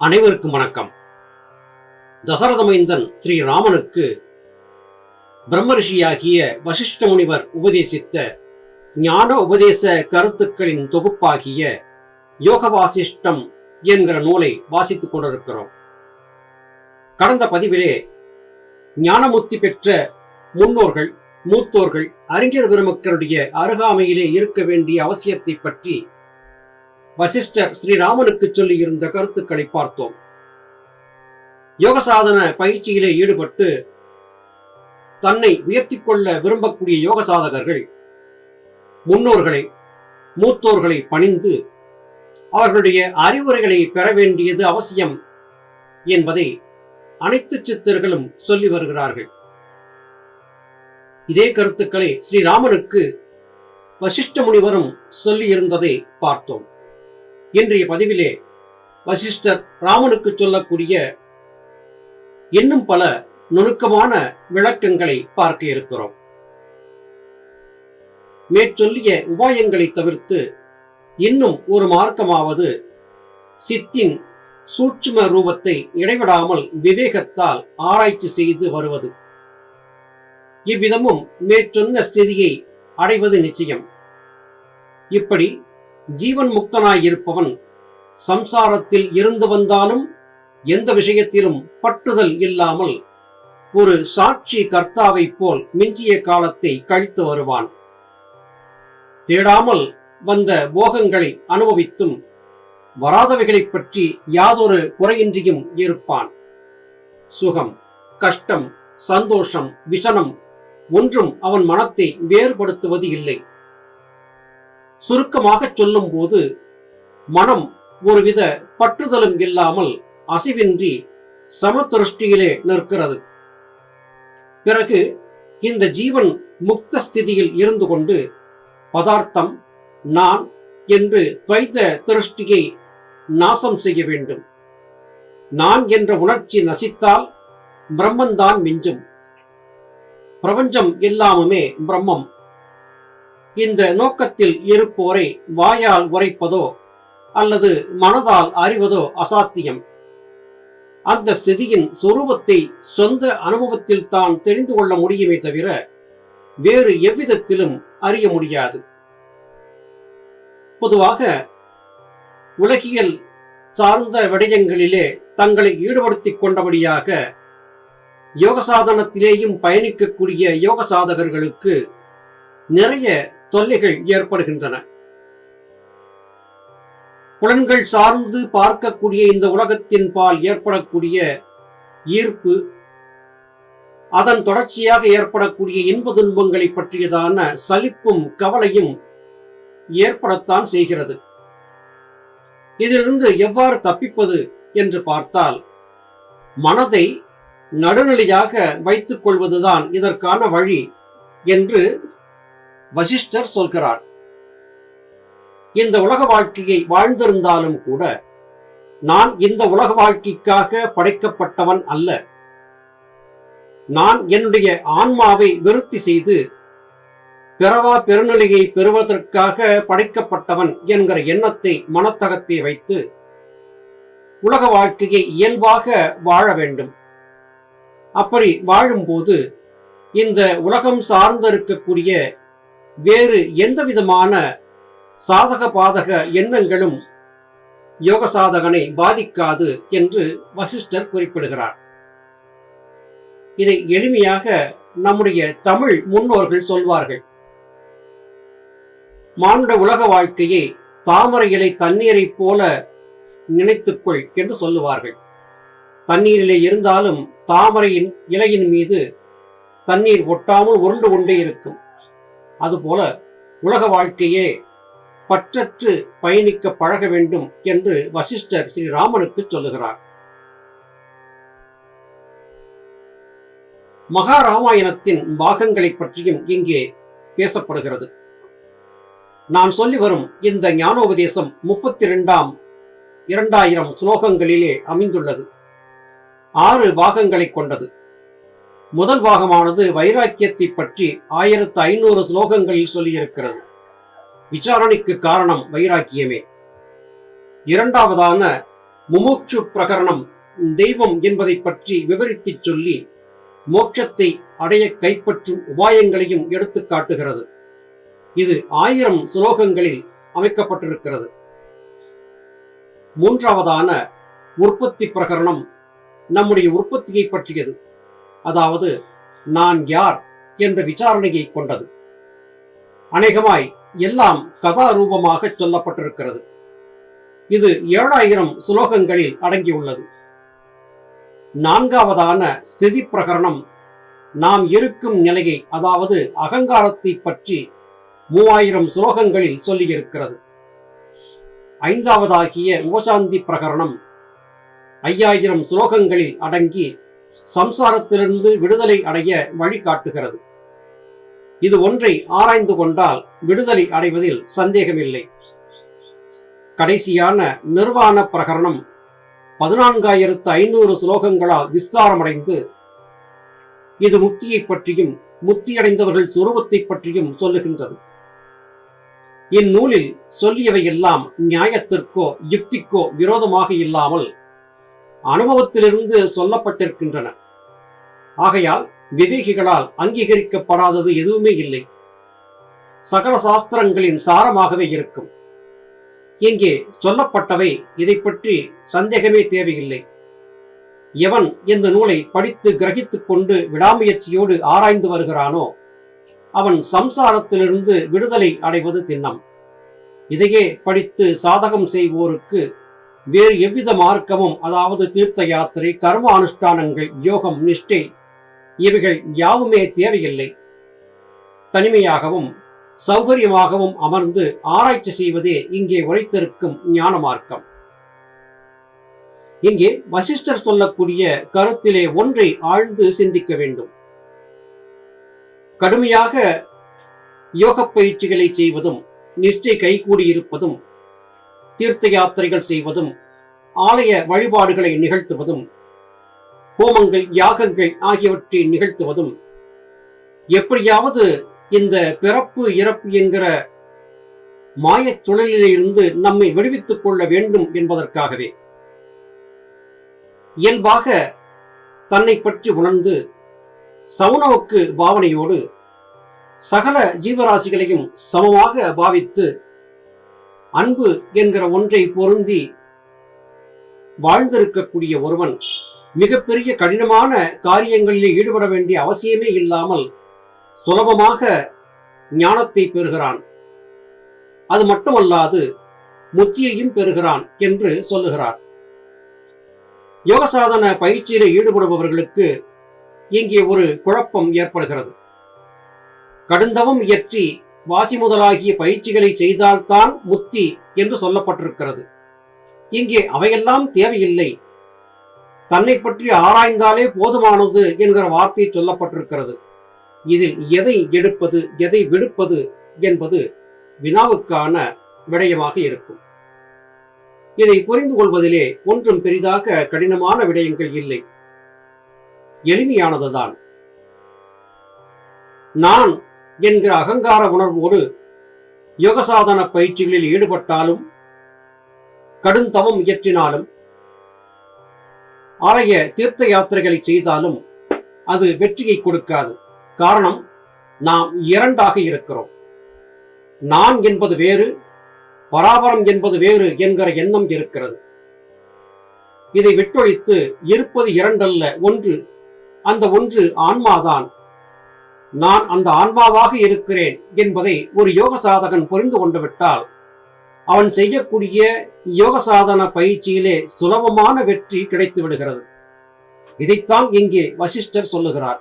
அனைவருக்கும் வணக்கம். தசரதமைந்தன் ஸ்ரீ ராமனுக்கு பிரம்மரிஷியாகிய வசிஷ்ட முனிவர் உபதேசித்த ஞான உபதேச கருத்துக்களின் தொகுப்பாகிய யோக வாசிஷ்டம் என்கிற நூலை வாசித்துக் கொண்டிருக்கிறோம். கடந்த பதிவிலே ஞானமுத்தி பெற்ற முன்னோர்கள் மூத்தோர்கள் அறிஞர் பெருமக்களுடைய அருகாமையிலே இருக்க வேண்டிய அவசியத்தை பற்றி வசிஷ்டர் ஸ்ரீராமனுக்கு சொல்லி இருந்த கருத்துக்களை பார்த்தோம். யோக சாதன பயிற்சியிலே ஈடுபட்டு தன்னை உயர்த்தி கொள்ள விரும்பக்கூடிய யோக சாதகர்கள் முன்னோர்களை மூத்தோர்களை பணிந்து அவர்களுடைய அறிவுரைகளை பெற வேண்டியது அவசியம் என்பதை அனைத்து சித்தர்களும் சொல்லி வருகிறார்கள். இதே கருத்துக்களை ஸ்ரீராமனுக்கு வசிஷ்ட முனிவரும் சொல்லியிருந்ததை பார்த்தோம். இன்றைய பதிவிலே வசிஷ்டர் ராமனுக்கு சொல்லக்கூடிய இன்னும் பல நுணுக்கமான விளக்கங்களை பார்க்க இருக்கிறோம். மேற்சொல்லிய உபாயங்களை தவிர்த்து இன்னும் ஒரு மார்க்கமாவது சித்தின் சூட்சும ரூபத்தை இடைவிடாமல் விவேகத்தால் ஆராய்ச்சி செய்து வருவது. இவ்விதமும் மேற்சொன்ன ஸ்திதியை அடைவது நிச்சயம். இப்படி ஜீவன் முக்தனாய் இருப்பவன் சம்சாரத்தில் இருந்து வந்தாலும் எந்த விஷயத்திலும் பற்றுதல் இல்லாமல் ஒரு சாட்சி கர்த்தாவைப் போல் மிஞ்சிய காலத்தை கழித்து வருவான். தேடாமல் வந்த போகங்களை அனுபவித்தும் வராதவைகளைப் பற்றி யாதொரு குறையின்றியும் இருப்பான். சுகம் கஷ்டம் சந்தோஷம் விஷனம் ஒன்றும் அவன் மனத்தை வேறுபடுத்துவது இல்லை. சுருக்கமாக சொல்லும் போது மனம் ஒருவித பற்றுதலும் இல்லாமல் அசிவின்றி சமதிருஷ்டியிலே நிற்கிறது. பிறகு இந்த ஜீவன் முக்த ஸ்திதியில் இருந்து கொண்டு பதார்த்தம் நான் என்று துவைத்த திருஷ்டியை நாசம் செய்ய வேண்டும். நான் என்ற உணர்ச்சி நசித்தால் பிரம்மன்தான் மிஞ்சும். பிரபஞ்சம் எல்லாமுமே பிரம்மம். இந்த நோக்கத்தில் இருப்போரை வாயால் உரைப்பதோ அல்லது மனதால் அறிவதோ அசாத்தியம். அந்த ஸ்திதியின் சொரூபத்தை சொந்த அனுபவத்தில் தான் தெரிந்து கொள்ள முடியுமே தவிர வேறு எவ்விதத்திலும் அறிய முடியாது. பொதுவாக உலகியல் சார்ந்த விடயங்களிலே தங்களை ஈடுபடுத்திக் கொண்டபடியாக யோக சாதனத்திலேயும் பயணிக்கக்கூடிய யோக சாதகர்களுக்கு நிறைய தொல்லைகள் ஏற்படுகின்றன. புலன்கள் சார்ந்து பார்க்கக்கூடிய இந்த உலகத்தின் பால் ஏற்படக்கூடிய ஈர்ப்பு அதன் தொடர்ச்சியாக ஏற்படக்கூடிய இன்ப துன்பங்களை பற்றியதான சலிப்பும் கவலையும் ஏற்படத்தான் செய்கிறது. இதிலிருந்து எவ்வாறு தப்பிப்பது என்று பார்த்தால் மனதை நடுநிலையாக வைத்துக் கொள்வதுதான் இதற்கான வழி என்று வசிஷ்டர் சொல்கிறார். இந்த உலக வாழ்க்கையை வாழ்ந்திருந்தாலும் கூட நான் இந்த உலக வாழ்க்கைக்காக படைக்கப்பட்டவன் அல்ல. நான் என்னுடைய ஆன்மாவை விருத்தி செய்து பிறவா பெருநிலையை பெறுவதற்காக படைக்கப்பட்டவன் என்கிற எண்ணத்தை மனத்தகத்தை வைத்து உலக வாழ்க்கையை இயல்பாக வாழ வேண்டும். அப்படி வாழும்போது இந்த உலகம் சார்ந்திருக்கக்கூடிய வேறு எந்த விதமான சாதக பாதக எண்ணங்களும் யோக சாதகனை பாதிக்காது என்று வசிஷ்டர் குறிப்பிடுகிறார். இதை எளிமையாக நம்முடைய தமிழ் முன்னோர்கள் சொல்வார்கள். மானுட உலக வாழ்க்கையை தாமரை இலை தண்ணீரைப் போல நினைத்துக்கொள் என்று சொல்லுவார்கள். தண்ணீரிலே இருந்தாலும் தாமரையின் இலையின் மீது தண்ணீர் ஒட்டாமல் உருண்டு கொண்டே இருக்கும். அதுபோல உலக வாழ்க்கையே பற்றற்று பயணிக்க பழக வேண்டும் என்று வசிஷ்டர் ஸ்ரீராமனுக்கு சொல்லுகிறார். மகாராமாயணத்தின் பாகங்களை பற்றியும் இங்கே பேசப்படுகிறது. நான் சொல்லி வரும் இந்த ஞானோபதேசம் முப்பத்தி இரண்டாம் இரண்டாயிரம் ஸ்லோகங்களிலே அமைந்துள்ளது. ஆறு பாகங்களை கொண்டது. முதல் பாகமானது வைராக்கியத்தை பற்றி ஆயிரத்து ஐநூறு ஸ்லோகங்களில் சொல்லியிருக்கிறது. விசாரணைக்கு காரணம் வைராக்கியமே. இரண்டாவதான முமுட்சு பிரகரணம் தெய்வம் என்பதை பற்றி விவரித்துச் சொல்லி மோட்சத்தை அடைய கைப்பற்றும் உபாயங்களையும் எடுத்து காட்டுகிறது. இது ஆயிரம் சுலோகங்களில் அமைக்கப்பட்டிருக்கிறது. மூன்றாவதான உற்பத்தி பிரகரணம் நம்முடைய உற்பத்தியை பற்றியது. அதாவது நான் யார் என்ற விசாரணையை கொண்டது. அநேகமாய் எல்லாம் கதாரூபமாக சொல்லப்பட்டிருக்கிறது. இது ஏழாயிரம் சுலோகங்களில் அடங்கியுள்ளது. நான்காவதான ஸ்திதி பிரகரணம் நாம் இருக்கும் நிலையை அதாவது அகங்காரத்தை பற்றி மூவாயிரம் சுலோகங்களில் சொல்லியிருக்கிறது. ஐந்தாவதாகிய உபசாந்தி பிரகரணம் ஐயாயிரம் சுலோகங்களில் அடங்கி சம்சாரத்திலிருந்து விடுதலை அடைய வழிகாட்டுகிறது. இது ஒன்றை ஆராய்ந்து கொண்டால் விடுதலை அடைவதில் சந்தேகமில்லை. கடைசியான நிர்வாண பிரகரணம் பதினான்காயிரத்து ஐநூறு ஸ்லோகங்களால் விஸ்தாரமடைந்து இது முக்தியை பற்றியும் முக்தியடைந்தவர்கள் சுரூபத்தை பற்றியும் சொல்லுகின்றது. இந்நூலில் சொல்லியவையெல்லாம் நியாயத்திற்கோ யுக்திக்கோ விரோதமாக இல்லாமல் அனுபவத்திலிருந்து சொல்லப்பட்டிருக்கின்றன. ஆகையால் விவேகிகளால் அங்கீகரிக்கப்படாதது எதுவுமே இல்லை. சகல சாஸ்திரங்களின் சாரமாகவே இருக்கும். இங்கே சொல்லப்பட்டவை இதை பற்றி சந்தேகமே தேவையில்லை. எவன் இந்த நூலை படித்து கிரகித்துக் கொண்டு விடாமுயற்சியோடு ஆராய்ந்து வருகிறானோ அவன் சம்சாரத்திலிருந்து விடுதலை அடைவது திண்ணம். இதையே படித்து சாதகம் செய்வோருக்கு வேறு எவ்வித மார்க்கமும் அதாவது தீர்த்த யாத்திரை கர்ம அனுஷ்டானங்கள் யோகம் நிஷ்டை இவைகள் யாவுமே தேவையில்லை. தனிமையாகவும் சௌகரியமாகவும் அமர்ந்து ஆராய்ச்சி செய்வதே இங்கே உரைத்திருக்கும் ஞான மார்க்கம். இங்கே வசிஷ்டர் சொல்லக்கூடிய கருத்திலே ஒன்றை ஆழ்ந்து சிந்திக்க வேண்டும். கடுமையாக யோக பயிற்சிகளை செய்வதும் நிஷ்டை கைகூடியிருப்பதும் தீர்த்த யாத்திரைகள் செய்வதும் ஆலய வழிபாடுகளை நிகழ்த்துவதும் ஹோமங்கள் யாகங்கள் ஆகியவற்றை நிகழ்த்துவதும் எப்படியாவது இந்த பிறப்பு இறப்பு என்கிற மாயச் சுழலிலிருந்து நம்மை விடுவித்துக் கொள்ள வேண்டும் என்பதற்காகவே இயல்பாக தன்னை பற்றி உணர்ந்து சவுனவுக்கு பாவனையோடு சகல ஜீவராசிகளையும் சமமாக பாவித்து அன்பு என்கிற ஒன்றை பொருந்தி வாழ்ந்திருக்கக்கூடிய ஒருவன் மிகப்பெரிய கடினமான காரியங்களில் ஈடுபட வேண்டிய அவசியமே இல்லாமல் சுலபமாக ஞானத்தை பெறுகிறான். அது மட்டுமல்லாது முத்தியையும் பெறுகிறான் என்று சொல்லுகிறார். யோகசாதன பயிற்சியில ஈடுபடுபவர்களுக்கு இங்கே ஒரு குழப்பம் ஏற்படுகிறது. கடுந்தவம் இயற்றி வாசி முதலாகிய பயிற்சிகளை செய்தால்தான் முத்தி என்று சொல்லப்பட்டிருக்கிறது. இங்கே அவையெல்லாம் தேவையில்லை. தன்னை பற்றி ஆராய்ந்தாலே போதுமானது என்கிற வார்த்தை சொல்லப்பட்டிருக்கிறது. இதில் எதை எடுப்பது எதை விடுப்பது என்பது வினாவுக்கான விடயமாக இருக்கும். இதை புரிந்து கொள்வதிலே ஒன்றும் பெரிதாக கடினமான விடயங்கள் இல்லை. எளிமையானதுதான். நான் என்கிற அகங்கார உணர்வோடு யோகசாதன பயிற்சிகளில் ஈடுபட்டாலும் கடுந்தவம் இயற்றினாலும் ஆலய தீர்த்த யாத்திரைகளை செய்தாலும் அது வெற்றியை கொடுக்காது. காரணம் நாம் இரண்டாக இருக்கிறோம். நான் என்பது வேறு பராபரம் என்பது வேறு என்கிற எண்ணம் இருக்கிறது. இதை விட்டொழித்து இருப்பது இரண்டல்ல ஒன்று அந்த ஒன்று ஆன்மாதான். நான் அந்த ஆன்மாவாக இருக்கிறேன் என்பதை ஒரு யோக சாதகன் புரிந்து கொண்டு விட்டால் அவன் செய்யக்கூடிய யோக சாதன பயிற்சியிலே சுலபமான வெற்றி கிடைத்து விடுகிறது. இதைத்தான் இங்கே வசிஷ்டர் சொல்லுகிறார்.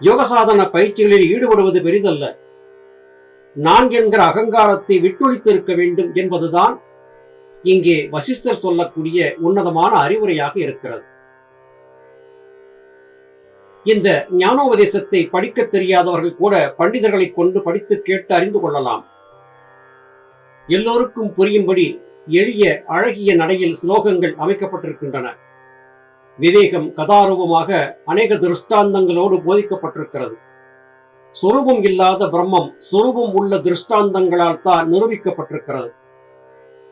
யோக சாதன பயிற்சிகளில் ஈடுபடுவது பெரிதல்ல. நான் என்கிற அகங்காரத்தை விட்டொழித்திருக்க வேண்டும் என்பதுதான் இங்கே வசிஷ்டர் சொல்லக்கூடிய உன்னதமான அறிவுரையாக இருக்கிறது. இந்த ஞானோபதேசத்தை படிக்க தெரியாதவர்கள் கூட பண்டிதர்களை கொண்டு படித்து கேட்டு அறிந்து கொள்ளலாம். எல்லோருக்கும் புரியும்படி எளிய அழகிய நடையில் ஸ்லோகங்கள் அமைக்கப்பட்டிருக்கின்றன. விவேகம் கதாரூபமாக அநேக திருஷ்டாந்தங்களோடு போதிக்கப்பட்டிருக்கிறது. சொரூபம் இல்லாத பிரம்மம் சொரூபம் உள்ள திருஷ்டாந்தங்களால் தான் நிரூபிக்கப்பட்டிருக்கிறது.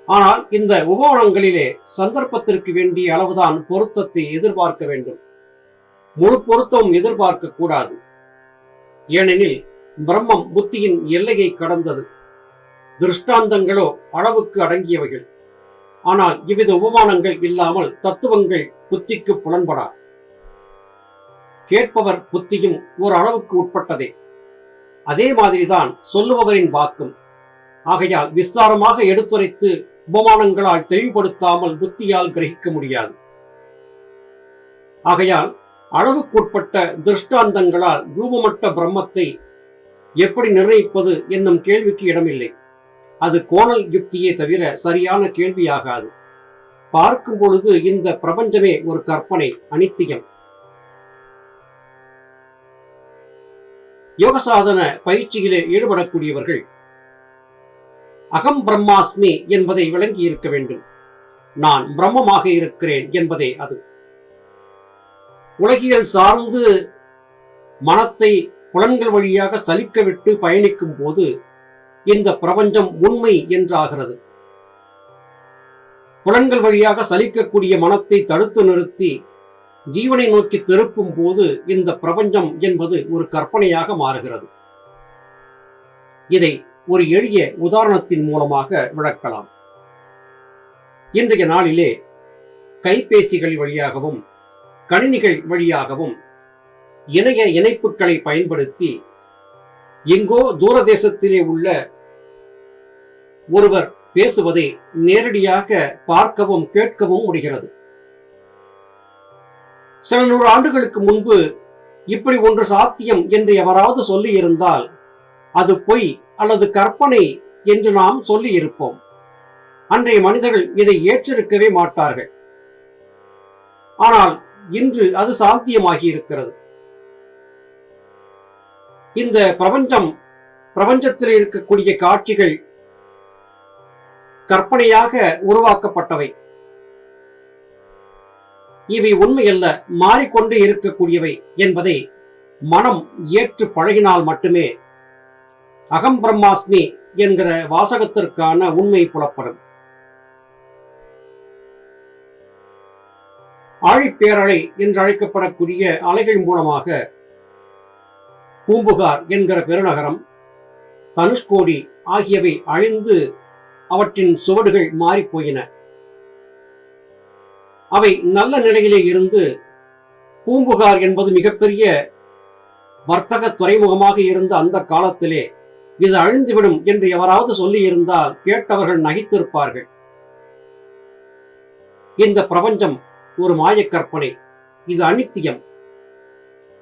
ஆனால் இந்த உபகரணங்களிலே சந்தர்ப்பத்திற்கு வேண்டிய அளவுதான் பொருத்தத்தை எதிர்பார்க்க வேண்டும். முழு பொருத்தம் எதிர்பார்க்க கூடாது. ஏனெனில் பிரம்மம் புத்தியின் எல்லையை கடந்தது. திருஷ்டாந்தங்களோ அளவுக்கு அடங்கியவைகள். ஆனால் இவ்வித உபமானங்கள் இல்லாமல் தத்துவங்கள் புத்திக்கு புலன்படா. கேட்பவர் புத்தியும் ஒரு அளவுக்கு உட்பட்டதே. அதே மாதிரிதான் சொல்லுபவரின் வாக்கும். ஆகையால் விஸ்தாரமாக எடுத்துரைத்து உபமானங்களால் தெளிவுபடுத்தாமல் புத்தியால் கிரகிக்க முடியாது. ஆகையால் அளவுக்குட்பட்ட திருஷ்டாந்தங்களால் ரூபமற்ற பிரம்மத்தை எப்படி நிர்ணயிப்பது என்னும் கேள்விக்கு இடமில்லை. அது கோணல் யுக்தியே தவிர சரியான கேள்வியாகாது. பார்க்கும் பொழுது இந்த பிரபஞ்சமே ஒரு கற்பனை அனித்தியம். யோக சாதன பயிற்சியிலே ஈடுபடக்கூடியவர்கள் அகம் பிரம்மாஸ்மி என்பதை விளங்கி இருக்க வேண்டும். நான் பிரம்மமாக இருக்கிறேன் என்பதே அது. உலகியல் சார்ந்து மனத்தை புலன்கள் வழியாக சலிக்க விட்டு பயணிக்கும் போது இந்த பிரபஞ்சம் உண்மை என்றாகிறது. புலன்கள் வழியாக சலிக்கக்கூடிய மனத்தை தடுத்து நிறுத்தி ஜீவனை நோக்கி திருப்பும் போது இந்த பிரபஞ்சம் என்பது ஒரு கற்பனையாக மாறுகிறது. இதை ஒரு எளிய உதாரணத்தின் மூலமாக விளக்கலாம். இன்றைய நாளிலே கைபேசிகள் வழியாகவும் கணினிகள் வழியாகவும் இணைய இணைப்புகளை பயன்படுத்தி எங்கோ தூரதேசத்திலே உள்ள ஒருவர் பேசுவதை நேரடியாக பார்க்கவும் கேட்கவும் முடிகிறது. சில நூறு ஆண்டுகளுக்கு முன்பு இப்படி ஒன்று சாத்தியம் என்று எவராவது சொல்லி இருந்தால் அது பொய் அல்லது கற்பனை என்று நாம் சொல்லி இருப்போம் அன்றைய மனிதர்கள் இதை ஏற்றிருக்கவே மாட்டார்கள். ஆனால் இன்று அது சாத்தியமாகி இருக்கிறது இந்த பிரபஞ்சம் பிரபஞ்சத்தில் இருக்கக்கூடிய காட்சிகள் கற்பனையாக உருவாக்கப்பட்டவை. இவை உண்மையல்ல மாறிக்கொண்டு இருக்கக்கூடியவை என்பதை மனம் ஏற்று பழகினால் மட்டுமே அகம் பிரம்மாஸ்மி என்கிற வாசகத்திற்கான உண்மை புலப்படும். ஆழிப்பேரலை என்று அழைக்கப்படக்கூடிய அலைகள் மூலமாக பூம்புகார் என்கிற பெருநகரம் தனுஷ்கோடி ஆகியவை அழிந்து அவற்றின் சுவடுகள் மாறிப்போயின. அவை நல்ல நிலையிலே இருந்து பூம்புகார் என்பது மிகப்பெரிய வர்த்தக துறைமுகமாக இருந்த அந்த காலத்திலே இது அழிந்துவிடும் என்று எவராவது சொல்லியிருந்தால் கேட்டவர்கள் நகைத்திருப்பார்கள். இந்த பிரபஞ்சம் ஒரு மாயக் கற்பனை இது அனித்தியம்.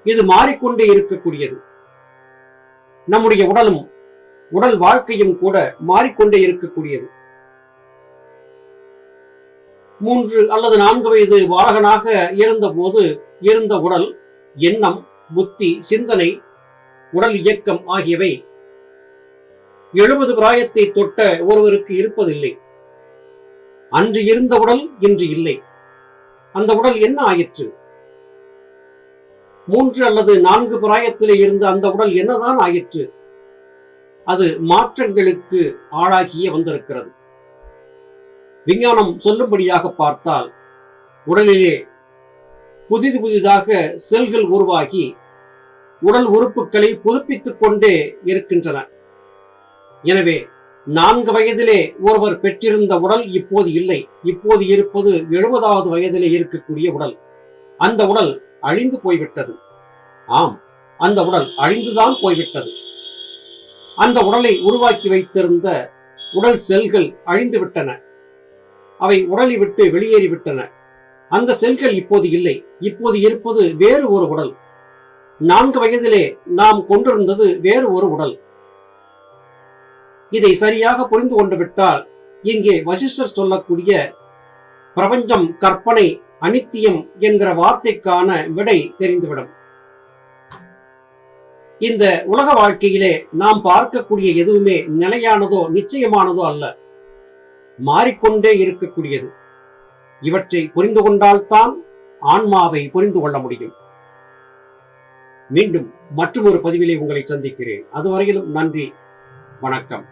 இது மாறிக்கொண்டே இருக்கக்கூடியது. நம்முடைய உடலும் உடல் வாழ்க்கையும் கூட மாறிக்கொண்டே இருக்கக்கூடியது. மூன்று அல்லது நான்கு வயது பாலகனாக இருந்தபோது இருந்த உடல் எண்ணம் புத்தி சிந்தனை உடல் இயக்கம் ஆகியவை எழுபது பிராயத்தை தொட்ட ஒருவருக்கு இருப்பதில்லை. அன்று இருந்த உடல் இன்று இல்லை. அந்த உடல் என்ன ஆயிற்று? மூன்று அல்லது நான்கு பிராயத்திலே இருந்த அந்த உடல் என்னதான் ஆயிற்று? அது மாற்றங்களுக்கு ஆளாகியே வந்திருக்கிறது. விஞ்ஞானம் சொல்லும்படியாக பார்த்தால் உடலிலே புதிது புதிதாக செல்கள் உருவாகி உடல் உறுப்புகளை புதுப்பித்துக் கொண்டே இருக்கின்றன. எனவே நான்கு வயதிலே ஒருவர் பெற்றிருந்த உடல் இப்போது இல்லை. இப்போது இருப்பது எழுபதாவது வயதிலே இருக்கக்கூடிய உடல். அந்த உடல் அழிந்து போய்விட்டது. ஆம் அந்த உடல் அழிந்துதான் போய்விட்டது. அந்த உடலை உருவாக்கி வைத்திருந்த உடல் செல்கள் அழிந்து விட்டன அவை உடலை விட்டு வெளியேறிவிட்டன. அந்த செல்கள் இப்போது இல்லை. இப்போது இருப்பது வேறு ஒரு உடல். நான்கு வயதிலே நாம் கொண்டிருந்தது வேறு ஒரு உடல். இதை சரியாக புரிந்து கொண்டு விட்டால் இங்கே வசிஷ்டர் சொல்லக்கூடிய பிரபஞ்சம் கற்பனை அனித்தியம் என்கிற வார்த்தைக்கான விடை தெரிந்துவிடும். இந்த உலக வாழ்க்கையிலே நாம் பார்க்கக்கூடிய எதுவுமே நிலையானதோ நிச்சயமானதோ அல்ல. மாறிக்கொண்டே இருக்கக்கூடியது. இவற்றை புரிந்து கொண்டால்தான் ஆன்மாவை புரிந்து கொள்ள முடியும். மீண்டும் மற்றொரு பதிவிலே உங்களை சந்திக்கிறேன். அதுவரையிலும் நன்றி வணக்கம்.